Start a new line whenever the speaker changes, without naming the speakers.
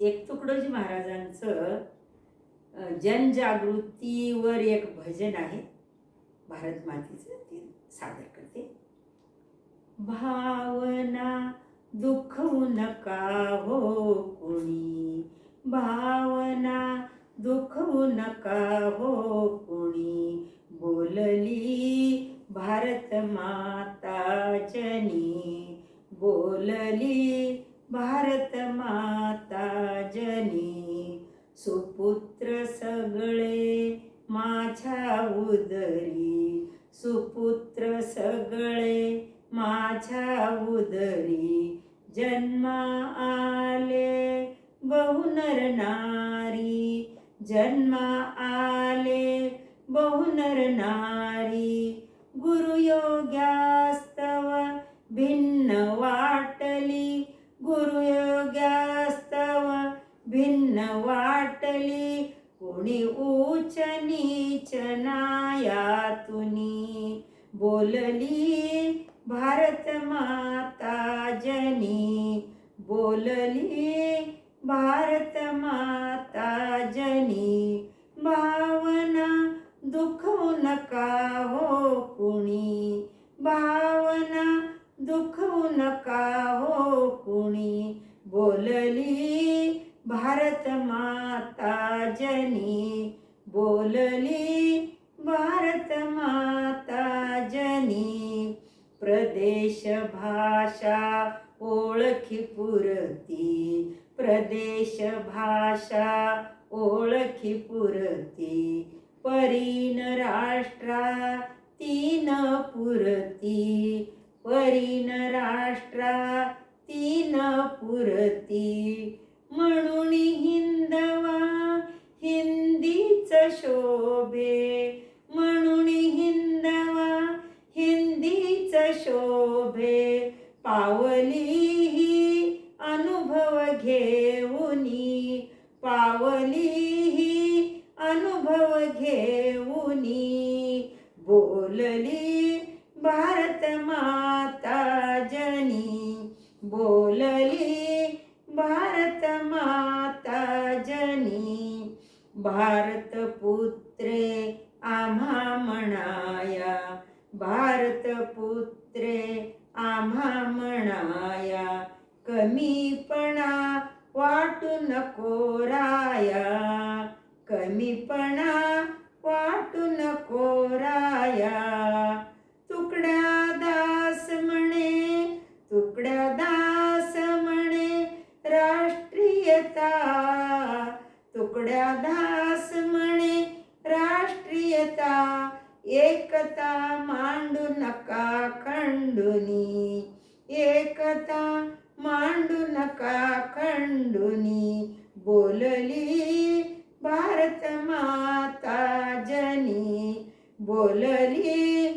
एक तुकडोजी महाराजांचं जनजागृतीवर एक भजन आहे. भारत मातेचं ते सादर करते. भावना दुखवू नका हो कोणी. भावना दुखवू नका हो कोणी. बोलली भारत माता जनी बोलली भारत माता जनी सुपुत्र सगळे माझ्या उदरी सुपुत्र सगळे माझ्या उदरी जन्मा आले बहुनर नारी जन्मा आले बहुनर नारी गुरुयोग्यास्तव भिन्न गुरुयोगास्तव भिन्न वाटली कोणी उच नीच नायातुनी. बोलली भारत माता जनी. बोलली भारत माता जनी. भावना दुखवू नका हो कुणी. भावना दुखू नका हो कुणी? बोलली भारत माता जनी. बोलली भारत माता जनी. प्रदेश भाषा ओळखी पुरती. प्रदेश भाषा ओळखी पुरती. परीन राष्ट्रा तीन पुरती. परीन राष्ट्रा तीन पुरती. म्हणून हिंदवा हिंदीच शोभे. म्हणून हिंदवा हिंदीच शोभे. पावली ही अनुभव घेऊनी. पावली भारतपुत्रे भारत पुत्रे आम्हा म्हणाया भारत पुत्रे आम्हा म्हणाया कमीपणा वाटू नको राया. तुकड्या दास म्हणे राष्ट्रीयता एकता मांडू नका खंडुनी. एकता मांडू नका खंडुनी. बोलली भारत माता जनी. बोलली